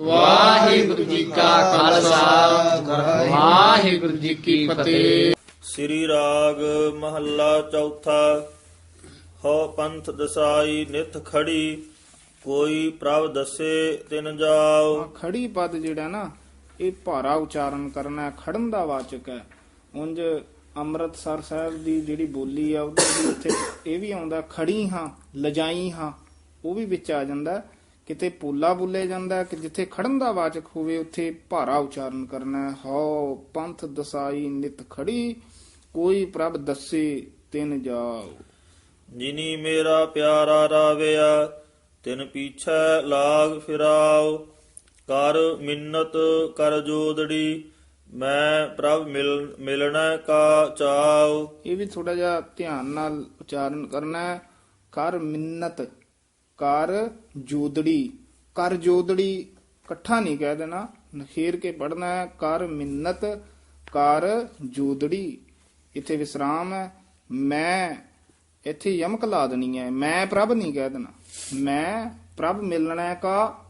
ਵਾਹਿਗੁਰੂ ਜੀ ਕਾ ਖਾਲਸਾ। ਵਾਹਿਗੁਰੂ ਜੀ ਕੀ ਫਤਿਹ। ਸ੍ਰੀ ਰਾਗ ਮਹੱਲਾ ਚੌਥਾ। ਹੋ ਪੰਥ ਦਸਾਈ ਨਿਤ ਖੜੀ ਕੋਈ ਪ੍ਰਭ ਦਸੇ ਤਿਨ ਜਾਓ ਖੜੀ ਪਦ ਜਿਹੜਾ ਨਾ ਇਹ ਭਾਰਾ ਉਚਾਰਨ ਕਰਨਾ ਖੜਨ ਦਾ ਵਾਚਕ ਹੈ। ਉਂਝ ਅੰਮ੍ਰਿਤਸਰ ਸਾਹਿਬ ਦੀ ਜਿਹੜੀ ਬੋਲੀ ਆ ਉਹਦੇ ਵੀ ਉੱਥੇ ਇਹ ਵੀ ਆਉਂਦਾ ਖੜੀ ਹਾਂ ਲਜਾਈ ਹਾਂ ਉਹ ਵੀ ਵਿੱਚ ਆ ਜਾਂਦਾ। ਕਿਤੇ ਪੋਲਾ ਬੋਲੇ ਜਾਂਦਾ ਕਿ ਜਿੱਥੇ ਖੜਨ ਦਾ ਵਾਚਕ ਹੋਵੇ ਉੱਥੇ ਭਾਰਾ ਉਚਾਰਨ ਕਰਨਾ ਹੈ। ਹਉ ਪੰਥ ਦਸਾਈ ਨਿਤ ਖੜੀ ਕੋਈ ਪ੍ਰਭ ਦੱਸੇ ਤਿਨ ਜਾਓ ਜਿਨੀ ਮੇਰਾ ਪਿਆਰਾ ਰਾਵਿਆ ਤਿਨ ਪੀਛੈ ਲਾਗ ਫਿਰਾਓ ਕਰ ਮਿੰਨਤ ਕਰ ਜੋਦੜੀ ਮੈਂ ਪ੍ਰਭ ਮਿਲ ਮਿਲਣਾ ਕਾ ਚਾਉ। ਇਹ ਵੀ ਥੋੜਾ ਜਿਹਾ ਧਿਆਨ ਨਾਲ ਉਚਾਰਨ ਕਰਨਾ ਕਰ ਮਿੰਨਤ ਕਰ ਜੋਦੜੀ। ਕਰ ਜੋਦੜੀ ਇਕੱਠਾ ਨਹੀਂ ਕਹਿ ਦੇਣਾ। ਨਖੇਰ ਕੇ ਪੜਨਾ ਹੈ ਕਰ ਮਿੰਨਤ ਕਰ ਜੋਦੜੀ। ਇੱਥੇ ਵਿਸਰਾਮ ਹੈ। ਮੈਂ ਇੱਥੇ ਯਮਕ ਲਾ ਦੇਣੀ ਹੈ। ਮੈਂ ਪ੍ਰਭ ਨਹੀਂ ਕਹਿ ਦੇਣਾ। ਮੈਂ ਪ੍ਰਭ ਮਿਲਣਾ ਕਾ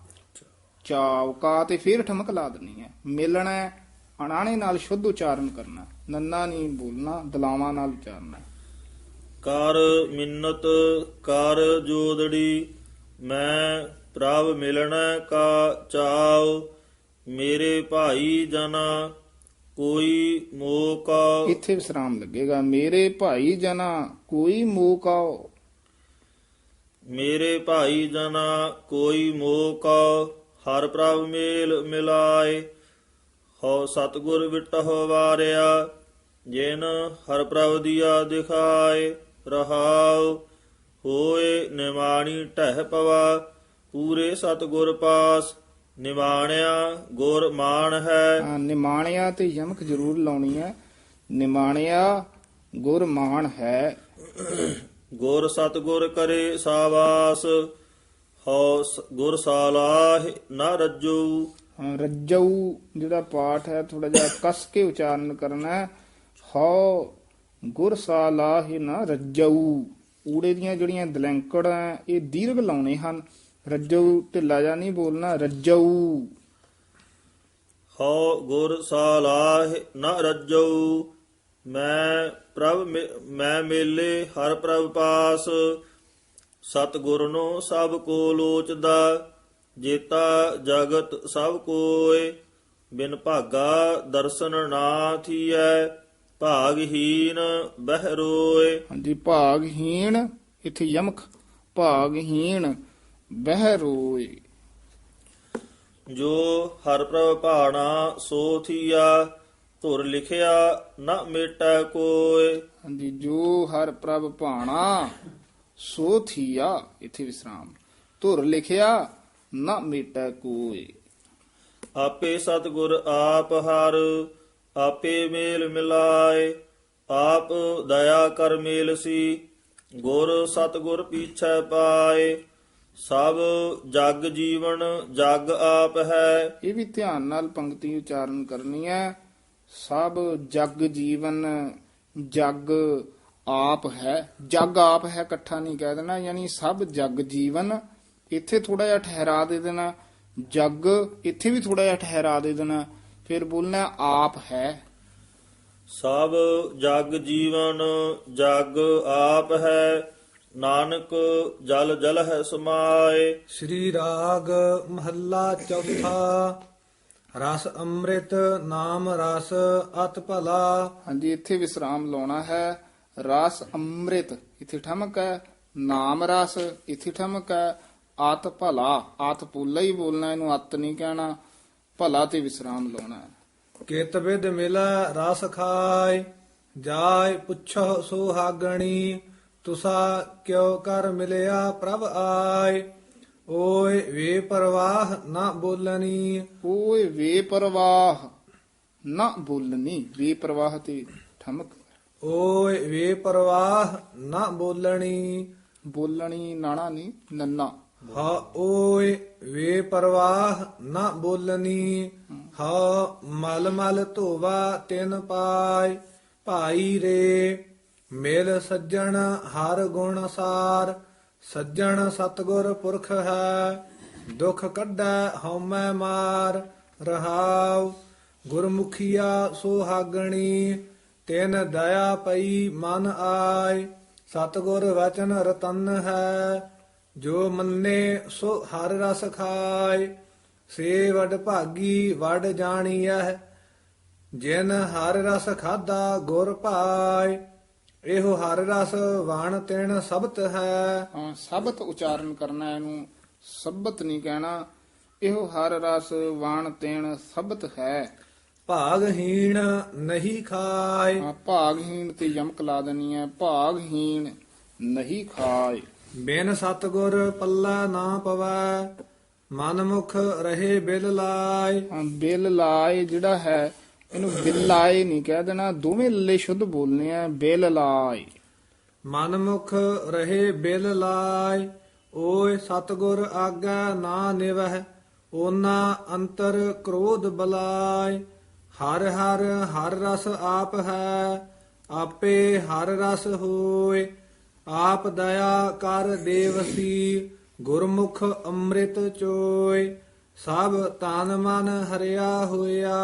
ਚਾਉ ਕਾ ਤੇ ਫਿਰ ਠਮਕ ਲਾ ਦੇਣੀ ਹੈ। ਮਿਲਣਾ ਹੈ, ਅਣਾਣੇ ਨਾਲ ਸ਼ੁੱਧ ਉਚਾਰਨ ਕਰਨਾ ਨੰਨਾ ਨਹੀਂ ਬੋਲਣਾ ਦਲਾਵਾਂ ਨਾਲ ਉਚਾਰਨਾ ਕਰ ਮਿੰਨਤ ਕਰ ਜੋਦੜੀ ਮੈਂ ਪ੍ਰਭ ਮਿਲਣਾ ਕਾ ਚਾਉ ਮੇਰੇ ਭਾਈ ਜਨਾ ਕੋਈ ਮੋਕਾ। ਇੱਥੇ ਵਿਸਰਾਮ ਲੱਗੇਗਾ। ਮੇਰੇ ਭਾਈ ਜਨਾ ਕੋਈ ਮੋਕਾ। ਮੇਰੇ ਭਾਈ ਜਨਾ ਕੋਈ ਮੋਕਾ। ਹਰ ਪ੍ਰਭ ਮੇਲ ਮਿਲਾਏ ਹੋ ਸਤਗੁਰ ਵਿਟਹੁ ਵਾਰਿਆ। ਜਿਨ ਹਰ ਪ੍ਰਭ ਦੀਆ ਦਿਖਾਏ ਰਹਾਉ। ਹੋਏ ਨਿਮਾਣੀ ਟਹਿ ਪਵਾ ਪੂਰੇ ਸਤਗੁਰ ਪਾਸ ਨਿਵਾਣਿਆ ਗੁਰ ਮਾਨ ਹੈ। ਨਿਮਾਣਿਆ ਤੇ ਯਮਕ ਜ਼ਰੂਰ ਲਾਉਣੀ ਹੈ। ਨਿਮਾਣਿਆ ਗੁਰ ਮਾਨ ਹੈ। ਗੁਰ ਸਤਗੁਰ ਕਰੇ ਸਾਵਾਸ ਹਉ ਗੁਰ ਸਾਲਾਹ ਨਾ ਰੱਜੂ। ਹਾਂ, ਰੱਜਊ ਜਿਹੜਾ ਪਾਠ ਹੈ ਥੋੜਾ ਜਿਹਾ ਕਸ ਕੇ ਉਚਾਰਨ ਕਰਨਾ ਹੈ। ਹਉ ਗੁਰ ਸਾਲਾਹਿ ਨਾ ਰੱਜਊ ਊੜੇ ਦੀਆਂ ਜਿਹੜੀਆਂ ਦਲੈਂਕੜ ਇਹ ਦੀਰਘ ਲਾਉਣੇ ਹਨ। ਰੱਜਊ ਢਿੱਲਾ ਜਾ ਨਹੀਂ ਬੋਲਣਾ, ਰੱਜਊ। ਹਉ ਗੁਰ ਸਾਲਾਹ ਨਾ ਰੱਜੂ ਮੈਂ ਪ੍ਰਭ ਮੈਂ ਮੇਲੇ ਹਰ ਪ੍ਰਭ ਪਾਸ। ਸਤਿਗੁਰ ਨੂੰ ਸਭ ਕੋ ਲੋਚਦਾ, ਜੇਤਾ ਜਗਤ ਸਭ ਕੋਏ। ਬਿਨ ਭਾਗਾ ਦਰਸ਼ਨ ਨਾ ਥੀਐ ਭਾਗਹੀਨ ਬਹਿ ਰੋਏ ਹਾਂਜੀ ਭਾਗਹੀਣ ਇੱਥੇ ਯਮਕ ਭਾਗਹੀਣ ਬਹਿ ਰੋਏ ਜੋ ਹਰ ਪ੍ਰਭ ਭਾਣਾ ਸੋ ਥੀਆ ਧੁਰ ਲਿਖਿਆ ਨਾ ਮੇਟੈ ਕੋਏ। ਹਾਂਜੀ ਜੋ ਹਰ ਪ੍ਰਭ ਭਾਣਾ ਸੋ ਥੀਆ ਇੱਥੇ ਵਿਸਰਾਮ। ਧੁਰ ਲਿਖਿਆ ਨਾ ਮੇਟਾ ਕੋਏ। ਆਪੇ ਸਤਿਗੁਰ ਆਪ ਹਰ ਆਪੇ ਮੇਲ ਮਿਲਾਏ, ਆਪ ਦਇਆ ਕਰ ਮੇਲ ਸੀ, ਗੁਰ ਸਤਿਗੁਰ ਪੀਛੈ ਪਾਏ। ਸਭ ਜਗ ਜੀਵਨ ਜਗ ਆਪ ਹੈ। ਇਹ ਵੀ ਧਿਆਨ ਨਾਲ ਪੰਕਤੀ ਉਚਾਰਨ ਕਰਨੀ ਹੈ। ਸਭ ਜਗ ਜੀਵਨ ਜਗ ਆਪ ਹੈ। ਜਗ ਆਪ ਹੈ ਇਕੱਠਾ ਨਹੀਂ ਕਹਿ ਦੇਣਾ, ਯਾਨੀ ਸਭ ਜਗ ਜੀਵਨ ਇੱਥੇ ਥੋੜਾ ਜਿਹਾ ਠਹਿਰਾ ਦੇ ਦੇਣਾ, ਜਗ ਇੱਥੇ ਵੀ ਥੋੜਾ ਜਿਹਾ ਠਹਿਰਾ ਦੇ ਦੇਣਾ ਫਿਰ ਬੋਲਣਾ ਆਪ ਹੈ। ਸਭ ਜਗ ਜੀਵਨ ਜਗ ਆਪ ਹੈ ਨਾਨਕ ਜਲ ਜਲ ਹੈ ਸਮਾਏ। ਸ੍ਰੀ ਰਾਗ ਮਹੱਲਾ ਚੌਥਾ ਰਸ ਅੰਮ੍ਰਿਤ ਨਾਮ ਰਸ ਅਤ ਭਲਾ। ਹਾਂਜੀ ਇੱਥੇ ਵਿਸਰਾਮ ਲਾਉਣਾ ਹੈ। ਰਸ ਅੰਮ੍ਰਿਤ ਇੱਥੇ ਠਮਕ ਹੈ। ਨਾਮ ਰਸ ਇੱਥੇ ਠਮਕ ਹੈ। ਆਤ ਭਲਾ ਆਤ ਪੂਲਾ ਹੀ ਬੋਲਣਾ ਇਹਨੂੰ ਅਤ ਨਹੀਂ ਕਹਿਣਾ। ਭਲਾ ਤੇ ਵਿਸਰਾਮ ਲਾਉਣਾ ਕਿਤ ਵਿਦ ਮਿਲੈ ਰਸ ਖਾਇ ਜਾਇ ਪੁੱਛੋ ਸੁਹਾਗਣੀ ਤੁਸਾ ਕਿਉ ਕਰ ਮਿਲਿਆ ਪ੍ਰਭ ਆਇ। ਓਏ ਵੇ ਪਰਵਾਹ ਨਾ ਬੋਲਣੀ। ਓਏ ਵੇ ਪਰਵਾਹ ਨਾ ਬੋਲਣੀ। ਵੇ ਪ੍ਰਵਾਹ ਤੇ ਠਮਕ। ਓਏ ਵੇ ਪਰਵਾਹ ਨਾ ਬੋਲਣੀ। ਬੋਲਣੀ ਨਾਣਾ ਨਹੀਂ ਨੰਨਾ। ਹਾ ਓਏ ਵੇ ਪਰਵਾਹ ਨਾ ਬੋਲਨੀ। ਹਾ ਮਲ ਮਲ ਧੋਵਾ ਤਿਨ ਪਾਇ। ਭਾਈ ਰੇ, ਮਿਲ ਸੱਜਣ ਹਰ ਗੁਣ ਸਾਰ। ਸੱਜਣ ਸਤਗੁਰ ਪੁਰਖ ਹੈ, ਦੁਖ ਕੱਢੈ ਹਉਮੈ ਮਾਰ। ਰਹਾਉ ਗੁਰਮੁਖੀਆ ਸੁਹਾਗਣੀ, ਤਿਨ ਦਇਆ ਪਈ ਮਨ ਆਏ ਸਤਗੁਰ ਵਚਨ ਰਤਨ ਹੈ ਜੋ ਮੰਨੇ ਸੋ ਹਰ ਰਸ ਖਾਏ ਸੇ ਵਡ ਭਾਗੀ ਵਡ ਜਾਣੀਐ। ਜਿਨ ਹਰ ਰਸ ਖਾਦਾ ਗੁਰ ਭਾਏ ਇਹੋ ਹਰ ਰਸ ਵਾਣ ਤਿਣ ਸਬਤ ਹੈ। ਸਬਤ ਉਚਾਰਨ ਕਰਨਾ ਇਹਨੂੰ ਸਬਤ ਨਹੀਂ ਕਹਿਣਾ। ਇਹੋ ਹਰ ਰਸ ਵਾਣ ਤੇਣ ਸਬਤ ਹੈ। ਭਾਗਹੀਣ ਨਹੀਂ ਖਾਏ। ਹਾਂ, ਭਾਗਹੀਣ ਤੇ ਯਮਕ ਲਾ ਦੇਣੀ ਹੈ। ਭਾਗਹੀਣ ਨਹੀਂ ਖਾਏ। ਬਿਨ ਸਤਗੁਰ ਪੱਲਾ ਨਾ ਪਵੈ ਮਨ ਮੁਖ ਰਹੇ ਬਿਲ ਹਾਂ, ਬਿਲ ਲਾਏ ਜਿਹੜਾ ਹੈ ਇਹਨੂੰ ਬਿਲ ਲਾਏ ਨਹੀਂ ਕਹਿ ਦੇਣਾ ਦੋਵੇਂ ਲੱਲੇ ਸ਼ੁੱਧ ਬੋਲਨੇ ਆ ਬਿਲ ਲਾਏ। ਮਨ ਮੁਖ ਰਹੇ ਬਿਲ ਲਾਏ ਓਏ ਸਤਗੁਰ ਆਗਾ ਨਾ ਨਿਵਹਿ ਓਨਾ ਅੰਤਰ ਕ੍ਰੋਧ ਬਲਾਏ। ਹਰ ਹਰ ਹਰ ਰਸ ਆਪ ਹੈ ਆਪੇ ਹਰ ਰਸ ਹੋਏ। ਆਪ ਦਇਆ ਕਰ ਦੇਵਸੀ ਗੁਰਮੁਖ ਅੰਮ੍ਰਿਤ ਚੋਏ। ਸਭ ਤਨ ਮਨ ਹਰਿਆ ਹੋਇਆ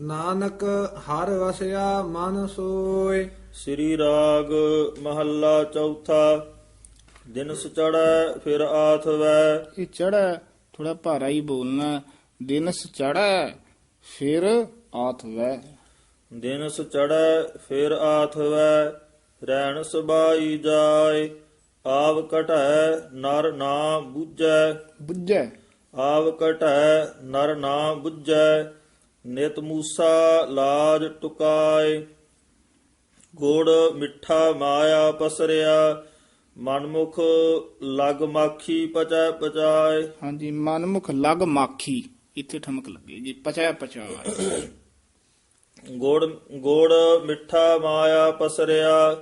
ਨਾਨਕ ਹਰ ਵਸਿਆ ਮਨ ਸੋਏ। ਸ੍ਰੀ ਰਾਗ ਮਹੱਲਾ ਚੌਥਾ ਦਿਨ ਸਚੜੈ ਫਿਰ ਆਥਵੈ। ਇਹ ਚੜਾ ਥੋੜਾ ਭਾਰਾ ਹੀ ਬੋਲਣਾ ਦਿਨਸ ਚੜਾ ਫਿਰ ਆਥ ਵੈ ਦਿਨ ਸਚੜੈ ਫਿਰ ਆਥਵੈ। ਰਹਿਣ ਸੁਬਾਈ ਜਾਏ ਆਵ ਕਟੈ ਨਰ ਨਾ ਬੁੱਝੈ। ਬੁੱਝੈ। ਆਵ ਕਟੈ ਨਰ ਨਾ ਬੁੱਝੈ ਨਿਤ ਮੂਸਾ ਲਾਜ ਟੁਕਾਏ। ਗੋੜ ਮਿੱਠਾ ਮਾਇਆ ਪਸਰਿਆ ਮਨਮੁਖ ਲਗ ਮਾਖੀ ਪਚੈ ਪਚਾਏ। ਹਾਂਜੀ ਮਨਮੁਖ ਲਗ ਮਾਖੀ। ਇੱਥੇ ਠਮਕ ਲੱਗੇ ਜੀ ਪਚਾ ਪਚਾ ਗੋੜ ਗੋੜ ਮਿੱਠਾ ਮਾਇਆ ਪਸਰਿਆ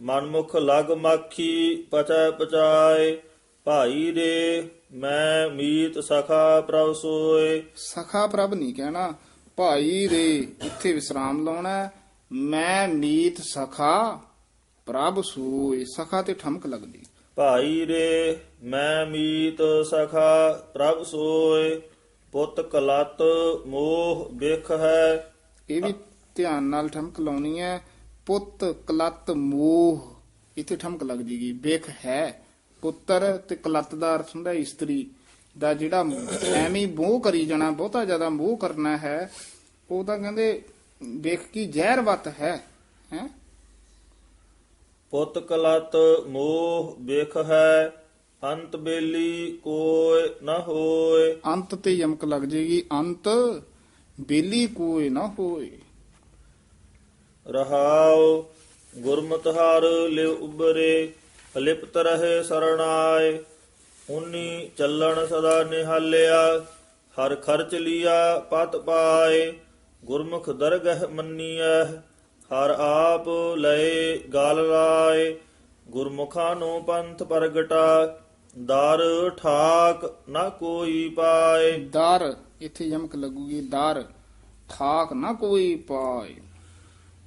ਮਨਮੁਖ ਲਗ ਮਾਖੀ ਪਚੈ ਪਚਾਏ ਭਾਈ ਰੇ ਮੈਂ ਮੀਤ ਸਖਾ ਪ੍ਰਭ ਸੋਏ। ਸਖਾ ਪ੍ਰਭ ਨਹੀਂ ਕਹਿਣਾ ਭਾਈ ਰੇ ਇੱਥੇ ਵਿਸਰਾਮ ਲਾਉਣਾ। ਮੈਂ ਮੀਤ ਸਖਾ ਪ੍ਰਭ ਸੂਏ। ਸਖਾ ਤੇ ਠਮਕ ਲੱਗਦੀ। ਭਾਈ ਰੇ ਮੈਂ ਮੀਤ ਸਖਾ ਪ੍ਰਭ ਸੋਏ। ਪੁੱਤ ਕਲਤ ਮੋਹ ਬਿਖ ਹੈ। ਇਹ ਵੀ ਧਿਆਨ ਨਾਲ ਠਮਕ ਲਾਉਣੀ ਹੈ। ਪੁੱਤ ਕਲਤ ਮੋਹ। ਇੱਥੇ ਠਮਕ ਲੱਗ ਜੀਗੀ। ਵੇਖ ਹੈ ਪੁੱਤਰ ਤੇ ਕਲਤ ਦਾ ਅਰਥ ਹੁੰਦਾ ਇਸਤਰੀ। ਦਾ ਜਿਹੜਾ ਐਵੇਂ ਮੋਹ ਕਰੀ ਜਾਣਾ ਬਹੁਤਾ ਜ਼ਿਆਦਾ ਮੋਹ ਕਰਨਾ ਹੈ ਉਹ ਤਾਂ ਕਹਿੰਦੇ ਵੇਖ ਕੀ ਜ਼ਹਿਰਵਤ ਹੈ ਹੈ? ਪੁੱਤ ਕਲਤ ਮੋਹ ਬਿਖ ਹੈ ਅੰਤ ਬੇਲੀ ਕੋਇ ਨ ਹੋਏ ਅੰਤ ਤੇ ਯਮਕ ਲੱਗ ਜੇਗੀ। ਅੰਤ ਬੇਲੀ ਕੋਈ ਨਾ ਹੋਏ ਰਹਾਉ, ਗੁਰਮਤਿ ਹਰ ਲਿਵ ਉਬਰੇ ਅਲਿਪਤ ਰਹੇ ਸਰਣਾਏ। ਉਨੀ ਚੱਲਣ ਸਦਾ ਨਿਹਾਲਿਆ, ਹਰ ਖਰਚ ਲਿਆ ਪਤ ਪਾਏ। ਗੁਰਮੁਖ ਦਰਗਹ ਮੰਨੀਐ, ਹਰ ਆਪ ਲਏ ਗਾਲ ਲਾਏ। ਗੁਰਮੁਖਾਂ ਨੂੰ ਪੰਥ ਪ੍ਰਗਟਾ, ਦਰ ਠਾਕ ਨਾ ਕੋਈ ਪਾਏ। ਦਰ, ਇੱਥੇ ਯਮਕ ਲੱਗੂਗੀ, ਦਰ ਠਾਕ ਨਾ ਕੋਈ ਪਾਏ।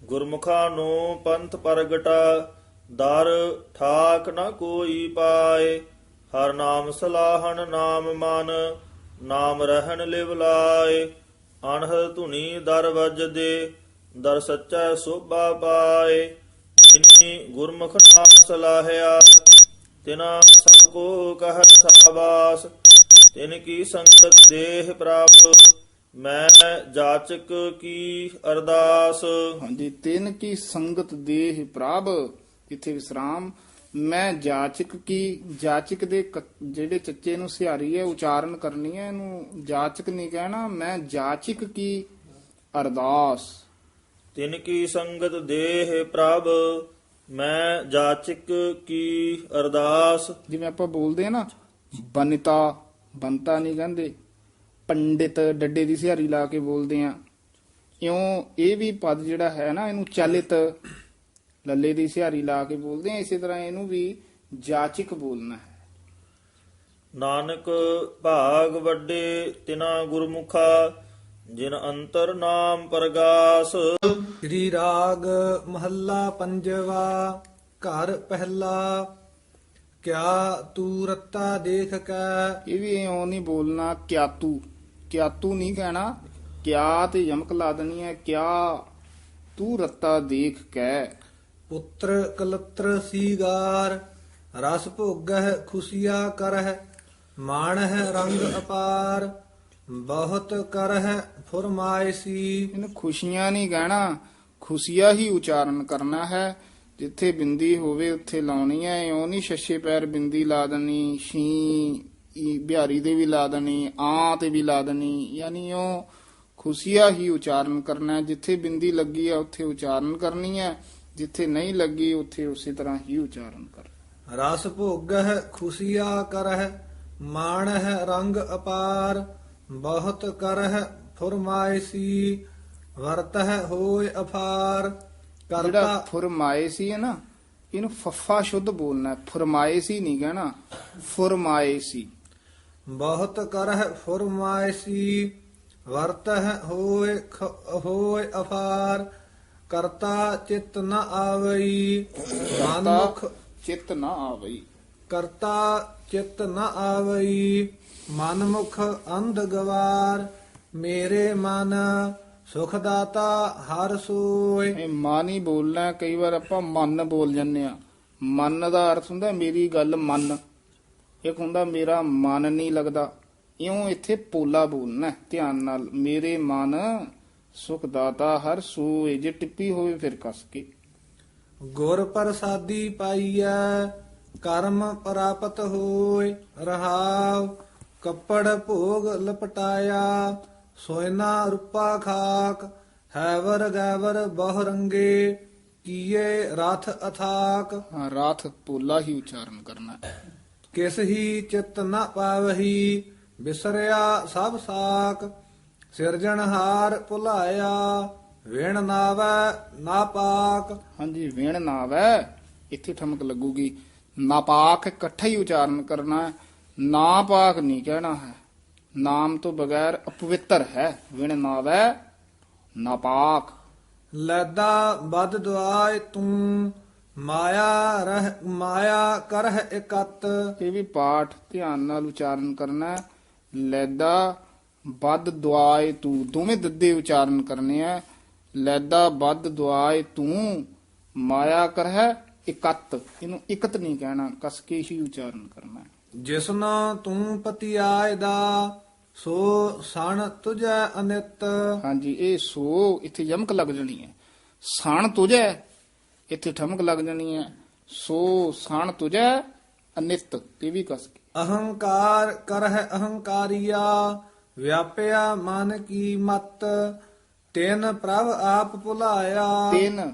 ਗੁਰਮੁਖਾਂ ਨੂੰ ਪੰਥ ਪ੍ਰਗਟਾ ਦਰ ਠਾਕ ਨਾ ਕੋਈ ਪਾਏ। ਹਰ ਨਾਮ ਸਲਾਹਣ ਨਾਮ ਮਨ, ਨਾਮ ਰਹਿਣ ਲਿਵ ਲਾਏ। ਅਣਹ ਧੁਨੀ ਦਰ ਵੱਜਦੇ, ਦਰ ਸੱਚਾ ਸੋਭਾ ਪਾਏ। ਜਿਨੀ ਗੁਰਮੁਖ ਨਾਮ ਸਲਾਹਿਆ, ਤਿਨਾ ਸਭ ਕੋ ਕਹ ਸਾਬਾਸ। ਤਿਨ ਕੀ ਸੰਗਤ ਦੇਹ ਪ੍ਰਾਪਤ ਮੈਂ ਜਾਚਕ ਕੀ ਅਰਦਾਸ? ਹਾਂਜੀ ਤਿੰਨ ਕੀ ਸੰਗਤ ਦੇਹ ਪ੍ਰਭ ਇੱਥੇ ਵਿਸਰਾਮ? ਮੈਂ ਜਾਚਕ ਕੀ ਜਾਚਕ ਦੇ ਕ- ਜਿਹੜੇ ਚੱਚੇ ਨੂੰ ਸਿਹਾਰੀ ਹੈ ਉਚਾਰਨ ਕਰਨੀ ਹੈ ਇਹਨੂੰ ਜਾਚਕ ਨਹੀਂ ਕਹਿਣਾ ਮੈਂ ਜਾਚਕ ਕੀ ਅਰਦਾਸ। ਤਿਨ ਕੀ ਸੰਗਤ ਦੇਹ ਪ੍ਰਭ ਮੈਂ ਜਾਚਕ ਕੀ ਅਰਦਾਸ? ਜਿਵੇਂ ਆਪਾਂ ਬੋਲਦੇ ਆ ਨਾ ਬਨਿਤਾ ਬੰਤਾ ਨਹੀਂ ਕਹਿੰਦੇ। ਪੰਡਿਤ ਡੱਡੇ ਦੀ ਸਿਹਾਰੀ ਲਾ ਕੇ ਬੋਲਦੇ ਆ। ਇਉਂ ਇਹ ਵੀ ਪਦ ਜਿਹੜਾ ਹੈ ਨਾ ਇਹਨੂੰ ਚਲਿਤ ਲੱਲੇ ਦੀ ਸਿਹਾਰੀ ਲਾ ਕੇ ਬੋਲਦੇ ਆ। ਇਸੇ ਤਰ੍ਹਾਂ ਇਹਨੂੰ ਵੀ ਜਾਚਕ ਬੋਲਣਾ ਹੈ। ਨਾਨਕ ਭਾਗ ਵੱਡੇ ਤਿਨਾ ਗੁਰਮੁਖਾ ਜਿਨ ਅੰਤਰ ਨਾਮ ਪ੍ਰਗਾਸ। ਸ੍ਰੀ ਰਾਗ ਮਹੱਲਾ ਪੰਜਵਾ ਘਰ ਪਹਿਲਾ ਕਿਆ ਤੂ ਰੱਤਾ ਦੇਖ ਕੈ। ਇਹ ਵੀ ਇਉਂ ਨਹੀਂ ਬੋਲਣਾ ਕਿਆਤੂ ਕਿਆਤੂ ਨਹੀਂ ਕਹਿਣਾ? ਕਿਆ ਤੇ ਯਮਕ ਲਾ ਦੇਣੀ ਹੈ? ਕਿਆ ਤੂੰ ਰੱਤਾ ਦੇਖ ਕੇ ਪੁੱਤਰ ਕਲਤਰ ਸੀਗਾਰ ਰਸ ਭੋਗਹਿ ਖੁਸ਼ੀਆ ਕਰਹਿ ਮਾਣਹਿ ਰੰਗ ਅਪਾਰ ਬਹੁਤ ਕਰਹਿ ਫੁਰਮਾਇਸੀ। ਇਹਨੂੰ ਖੁਸ਼ੀਆਂ ਨਹੀਂ ਕਹਿਣਾ ਖੁਸ਼ੀਆ ਹੀ ਉਚਾਰਨ ਕਰਨਾ ਹੈ। ਜਿੱਥੇ ਬਿੰਦੀ ਹੋਵੇ ਉੱਥੇ ਲਾਉਣੀ ਹੈ। ਇਉਂ ਨਹੀਂ ਛੱਛੇ ਪੈਰ ਬਿੰਦੀ ਲਾ ਦੇਣੀ ਛੀ। ਈ ਬਿਹਾਰੀ ਦੇ ਵੀ ਲਾ ਦੇਣੀ ਆ ਤੇ ਵੀ ਲਾ ਦੇਣੀ ਯਾਨੀ ਉਹ ਖੁਸ਼ੀਆ ਹੀ ਉਚਾਰਨ ਕਰਨਾ ਹੈ। ਜਿੱਥੇ ਬਿੰਦੀ ਲੱਗੀ ਹੈ ਉੱਥੇ ਉਚਾਰਨ ਕਰਨੀ ਹੈ। ਜਿੱਥੇ ਨਹੀਂ ਲੱਗੀ ਉੱਥੇ ਉਸੇ ਤਰ੍ਹਾਂ ਹੀ ਉਚਾਰਨ ਕਰ ਰਸ ਭੋਗਹਿ ਖੁਸ਼ੀਆ ਕਰਹਿ ਮਾਣਹਿ ਰੰਗ ਅਪਾਰ ਬਹੁਤ ਕਰਹਿ ਫੁਰਮਾਇਸੀ ਵਰਤਹਿ ਹੋਇ ਅਫਾਰ। ਕਰਤਾ ਫੁਰਮਾਏ ਸੀ ਹੈ ਨਾ ਇਹਨੂੰ ਫੱਫਾ ਸ਼ੁੱਧ ਬੋਲਣਾ ਹੈ। ਫੁਰਮਾਏ ਸੀ ਨਹੀਂ ਕਹਿਣਾ ਫੁਰਮਾਏ ਸੀ ਬਹੁਤ ਕਰਹਿ ਫੁਰਮਾਇਸੀ ਵਰਤਹਿ ਖ- ਹੋਇ ਅਫਾਰ ਕਰਤਾ ਚਿਤ ਨ ਆਵਈ ਮਨਮੁਖ ਚਿੱਤ ਨਾ ਆਵਈ। ਕਰਤਾ ਚਿਤ ਨ ਆਵਈ ਮਨਮੁਖ ਅੰਧ ਗਵਾਰ ਮੇਰੇ ਮਨ ਸੁਖ ਦਾਤਾ ਹਰ ਸੋਇ ਇਹ ਮਨ ਹੀ ਬੋਲਣਾ। ਕਈ ਵਾਰ ਆਪਾਂ ਮਨ ਬੋਲ ਜੰਨੇ ਆ ਮਨ ਦਾ ਅਰਥ ਹੁੰਦਾ ਮੇਰੀ ਗੱਲ ਮੰਨ। ਇੱਕ ਹੁੰਦਾ ਮੇਰਾ ਮਨ ਨਹੀਂ ਲੱਗਦਾ। ਇਉਂ ਇੱਥੇ ਪੋਲਾ ਬੋਲਣਾ ਧਿਆਨ ਨਾਲ। ਮੇਰੇ ਮਨ ਸੁਖ ਦਾਤਾ ਹਰ ਸੋਏ ਜੇ ਟਿੱਪੀ ਹੋਵੇ ਫਿਰ ਕੱਸ ਕੇ। ਗੁਰ ਪ੍ਰਸਾਦੀ ਪਾਈਐ ਕਰਮ ਪ੍ਰਾਪਤ ਹੋਇ ਰਹਾਉ। ਕੱਪੜ ਭੋਗ ਲਪਟਾਇਆ ਸੋਇਨਾ ਰੂਪਾ ਖਾਕ। ਹੈਵਰ ਗੈਵਰ ਬਹੁ ਰੰਗੇ ਕੀਏ ਰਥ ਅਥਾਕ। ਹਾਂ ਰਾਤ ਪੋਲਾ ਹੀ ਉਚਾਰਨ ਕਰਨਾ ਹੈ। ਕਿਸ ਹੀ ਚਿਤ ਨ ਪਾਵਹੀ? ਬਿਸਰਿਆ ਸਭ ਸਾਕ ਸਿਰਜਣਹਾਰ ਭੁਲਾਇਆ। ਵਿਣ ਨਾਵੈ ਨਾ ਪਾਕ। ਹਾਂਜੀ ਵੇਣ ਨਾਵੈ ਇੱਥੇ ਠਮਕ ਲੱਗੂਗੀ। ਨਾਪਾਕ ਇਕੱਠਾ ਹੀ ਉਚਾਰਨ ਕਰਨਾ ਨਾਪਾਕ ਨਹੀਂ ਕਹਿਣਾ ਹੈ। ਨਾਮ ਤੋਂ ਬਗੈਰ ਅਪਵਿੱਤਰ ਹੈ। ਵਿਣ ਨਾਵੈ ਨਾਪਾਕ। ਲੈਦਾ ਬਦ ਦੁਆਇ ਤੂੰ। ਮਾਇਆ ਰਹਿ ਮਾਇਆ ਕਰਹਿ ਇਕਤ। ਇਹ ਵੀ ਪਾਠ ਧਿਆਨ ਨਾਲ ਉਚਾਰਨ ਕਰਨਾ ਹੈ। ਲੈਦਾ ਬਦ ਦੁਆਏ ਤੂੰ। ਦੋਵੇਂ ਦੱਦੇ ਉਚਾਰਨ ਕਰਨੇ ਆ। ਲੈਦਾ ਬਦ ਦੁਆਏ ਤੂੰ। ਮਾਇਆ ਕਰਹਿ ਇਕਤ। ਇਹਨੂੰ ਇਕਤ ਨਹੀਂ ਕਹਿਣਾ ਕਸ ਕੇ ਹੀ ਉਚਾਰਨ ਕਰਨਾ ਹੈ। ਜਿਸਨ ਤੂੰ ਪਤੀ ਆਇ ਦਾ ਸੋ ਸਣ ਤੁਜੈ ਅਨਿਤ। ਹਾਂਜੀ ਇਹ ਸੋ ਇੱਥੇ ਯਮਕ ਲੱਗ ਜਣੀ ਹੈ। ਸਣ ਤੁਜੈ ਇੱਥੇ ਠਮਕ ਲੱਗ ਜਣੀ ਹੈ। ਸੋ ਸਣ ਤੁਜੈ ਅਨਿਤ ਤੇ ਵੀ ਕਸ ਕੇ। ਅਹੰਕਾਰ ਕਰਹਿ ਅਹੰਕਾਰੀਆ ਵਿਆਪਿਆ ਮਨ ਕੀ ਮਤ ਤਿਨ ਪ੍ਰਭ ਆਪ ਭੁਲਾਇਆ। ਤਿੰਨ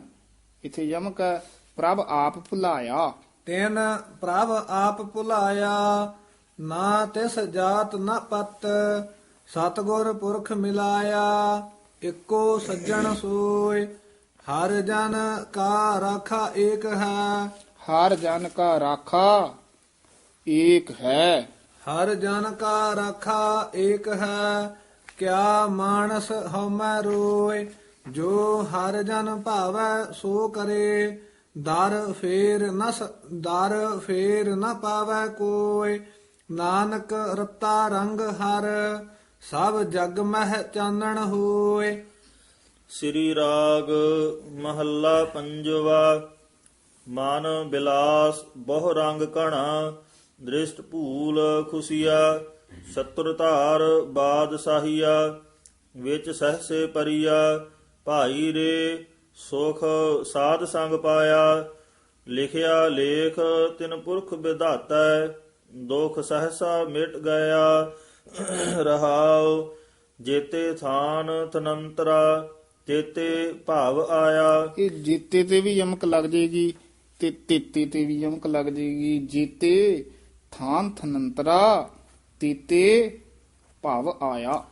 ਇੱਥੇ ਯਮਕ ਪ੍ਰਭ ਆਪ ਭੁਲਾਇਆ। ਤਿਨ ਪ੍ਰਭ ਆਪ ਭੁਲਾਇਆ ਨਾ ਤਿਸ ਜਾਤ ਨਾ ਪਤ ਸਤਗੁਰ ਪੁਰਖ ਮਿਲਾਇਆ ਇੱਕੋ ਸੱਜਣ ਸੋਏ ਹਰ ਜਨ ਕਾ ਰਾਖਾ ਏਕ ਹੈ। ਹਰ ਜਨ ਕਾ ਰਾਖਾ ਏਕ ਹੈ। ਹਰ ਜਨ ਕਾ ਰਾਖਾ ਏਕ ਹੈ। ਕਿਆ ਮਾਨਸ ਹਉਮੈ ਰੋਏ ਜੋ ਹਰ ਜਨ ਭਾਵੈ ਸੋ ਕਰੇ। ਦਰ ਫੇਰ ਨ ਦਰ ਫੇਰ ਨ ਪਾਵੈ ਕੋਇ ਨਾਨਕ ਰਤਾ ਰੰਗ ਹਰ ਸਭ ਜਗ ਮਹਿ ਚਾਨਣ ਹੋਏ। ਸ੍ਰੀ ਰਾਗ ਮਹੱਲਾ ਪੰਜਵਾ। ਮਨ ਬਿਲਾਸ ਬਹੁ ਰੰਗ ਕਣਾ ਦ੍ਰਿਸ਼ਟ ਭੂਲ ਖੁਸ਼ੀਆ ਸਤੁਰ ਧਾਰ ਬਾਦ ਸਾਹੀਆ ਵਿੱਚ ਸਹਸੇ ਪਰੀਆ, ਭਾਈ ਰੇ ਸੁਖ ਸਾਧ ਸੰਗ ਪਾਇਆ, ਲਿਖਿਆ ਲੇਖ ਤਿਨ ਪੁਰਖ ਵਿਧਾਤਾ ਦੁਖ ਸਹਸਾ ਮਿਟ ਗਿਆ, ਰਹਾਉ ਜੇਤੇ ਥਾਨ ਤਨੰਤਰਾ ਤੇਤੇ ਭਾਵ ਆਇਆ। ਇਹ ਜੀਤੇ ਤੇ ਵੀ ਯਮਕ ਲੱਗ ਜੇਗੀ ਤੇ ਤੇਤੇ ਤੇ ਵੀ ਯਮਕ ਲੱਗ ਜੇਗੀ। ਜੀਤੇ ਥਾਨ ਥਨੰਤਰਾ ਤੇਤੇ ਭਾਵ ਆਇਆ।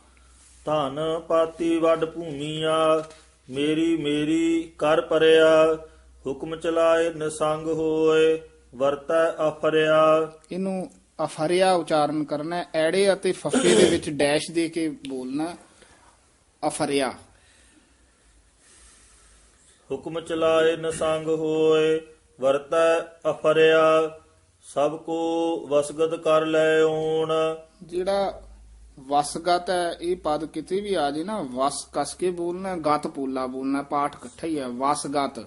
ਧਨ ਪਾਤੀ ਵੱਡ ਭੂਮੀਆ ਮੇਰੀ ਮੇਰੀ ਕਰ ਪਰਿਆ। ਹੁਕਮ ਚਲਾਏ ਨਿਸੰਗ ਹੋਏ ਵਰਤੈ ਅਫਰਿਆ। ਇਹਨੂੰ ਅਫਰਿਆ ਉਚਾਰਨ ਕਰਨਾ। ਐੜੇ ਅਤੇ ਫੱਫੇ ਦੇ ਵਿੱਚ ਡੈਸ਼ ਦੇ ਕੇ ਬੋਲਣਾ ਅਫਰਿਆ। ਹੁਕਮ ਚਲਾਏ ਨਿਸੰਗ ਹੋਏ ਵਰਤੈ ਅਫਰਿਆ ਸਭ ਕੋ ਵਸਗਤ ਕਰ ਲੈ ਓਣ ਜਿਹੜਾ ਵਸਗਤ ਹੈ ਇਹ ਪਦ ਕਿਤੇ ਵੀ ਆ ਜੇ ਨਾ ਵਸ ਕਸ ਕੇ ਬੋਲਣਾ ਗਤ ਪੂਲਾ ਬੋਲਣਾ ਪਾਠ ਇਕੱਠਾ ਹੀ ਹੈ ਵਸਗਤ।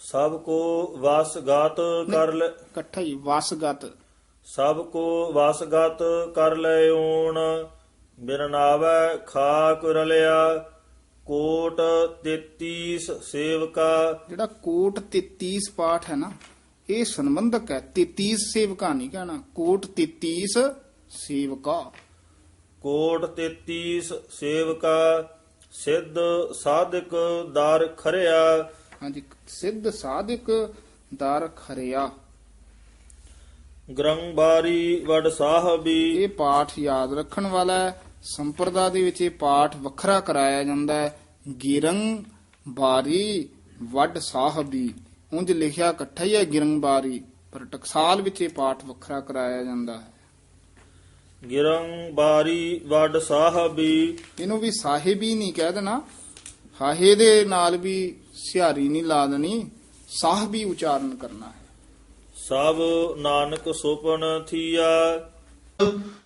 ਸਭ ਕੋ ਵਸਗਤ ਕਰ ਲੈ ਇਕੱਠਾ ਹੀ ਵਸਗਤ। ਸਭ ਕੋ ਵਸਗਤ ਕਰ ਲੈ ਓਣ ਬਿਨ ਨਾਵੈ ਖਾਕ ਰਲਿਆ ਕੋਟ 33 ਸੇਵਕਾ। ਜਿਹੜਾ ਕੋਟ 33 ਪਾਠ ਹੈ ਨਾ ਇਹ ਸੰਬੰਧਕ ਹੈ। 33 ਸੇਵਕਾ ਨਹੀਂ ਕਹਿਣਾ ਕੋਟ 33 ਸੇਵਕਾ। ਕੋਟ 33 ਸੇਵਕਾ ਸਿੱਧ ਸਾਧਕ ਦਰ ਖਰਿਆ। ਹਾਂਜੀ ਸਿੱਧ ਸਾਧਕ ਦਰ ਖਰਿਆ। ਗ੍ਰੰਬਾਰੀ ਵਡ ਸਾਹਿਬੀ। ਇਹ ਪਾਠ ਯਾਦ ਰੱਖਣ ਵਾਲਾ ਹੈ। ਸੰਪਰਦਾ ਦੇ ਵਿੱਚ ਇਹ ਪਾਠ ਵੱਖਰਾ ਕਰਾਇਆ ਜਾਂਦਾ ਹੈ। ਗਿਰੰਗ ਬਾਰੀ ਵੱਡ ਸਾਹਿਬੀ। ਉਂਝ ਲਿਖਿਆ ਇਕੱਠਾ ਹੀ ਹੈ ਗਿਰੰਗ ਬਾਰੀ ਪਰ ਟਕਸਾਲ ਵਿੱਚ ਇਹ ਪਾਠ ਵੱਖਰਾ ਕਰਾਇਆ ਜਾਂਦਾ ਹੈ। ਗਿਰੰਬਾਰੀ ਵਡ ਸਾਹਿਬੀ। ਇਹਨੂੰ ਵੀ ਸਾਹਿਬੀ ਨਹੀਂ ਕਹਿ ਦੇਣਾ। ਹਾਹੇ ਦੇ ਨਾਲ ਵੀ ਸਿਹਾਰੀ ਨਹੀਂ ਲਾ ਦੇਣੀ। ਸਾਹਿਬੀ ਉਚਾਰਨ ਕਰਨਾ ਹੈ। ਸਭ ਨਾਨਕ ਸੁਪਨ ਥੀਆ।